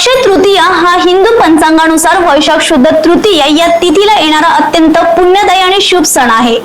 sure Tritiya हा हिंदू पंचांगानुसार वैशाख शुद्ध तृतीया या तिथीला येणारा अत्यंत पुण्यदायी आणि शुभ सण आहे.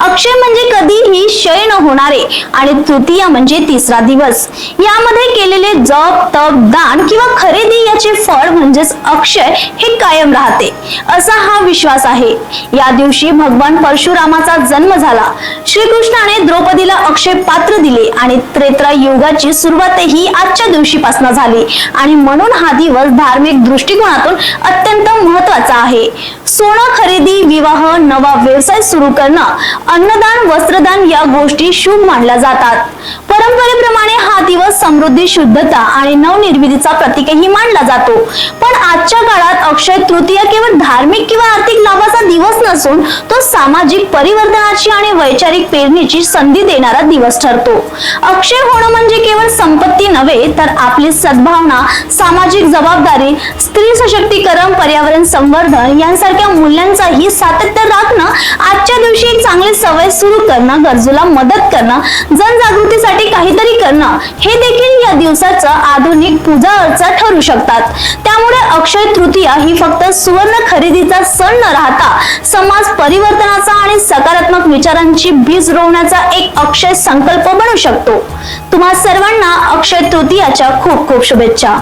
अक्षय म्हणजे कधीही क्षय न होणारे आणि तृतीया म्हणजे तिसरा दिवस. यामध्ये केलेले जप तप दान किंवा खरेदी याचे फळ म्हणजेच अक्षय हे कायम राहते. असा हा विश्वास आहे. या दिवशी भगवान परशुरामाचा जन्म झाला. श्रीकृष्णाने द्रौपदीला अक्षय पात्र दिले आणि त्रेत्रा युगाची सुरुवातही आजच्या दिवशीपासून झाली. आणि म्हणून हा दिवस दिवस धार्मिक दृष्टिकोनातून अत्यंत महत्त्वाचा आहे. सोनं खरेदी विवाह नवा व्यवसाय सुरू करणं अन्नदान वस्त्रदान या गोष्टी शुभ मानल्या जातात. परंपरेप्रमाणे हा दिवस समृद्धी शुद्धता आणि नवनिर्मितीचा प्रतीकही मानला जातो. पण आजच्या काळात अक्षय तृतीया केवळ धार्मिक किंवा आर्थिक लाभाचा दिवस नसून तो सामाजिक परिवर्तनाची आणि वैचारिक पेरणीची संधी देणारा दिवस ठरतो. अक्षय होणं म्हणजे केवळ संपत्ती नव्हे तर आपली सद्भावना सामाजिक जबाबदारी स्त्री सशक्तीकरण पर्यावरण संवर्धन यांसारख्या मूल्यांचाही सातत्य राखणं आजच्या दिवशी एक चांगली सवय सुरू करणं गरजूला मदत करणं जनजागृतीसाठी काहीतरी करणं हे देखील या दिवसाचं आधुनिक पूजा अर्चा ठरू शकतात. त्यामुळे अक्षय तृतीया ही फक्त सुवर्ण खरेदीचा सण न राहता समाज परिवर्तनाचा आणि विचारांची बीज रोवण्याचा एक अक्षय संकल्प बनू शकतो. तुम्हा सर्वांना अक्षय तृतीयाच्या खूप खूप शुभेच्छा.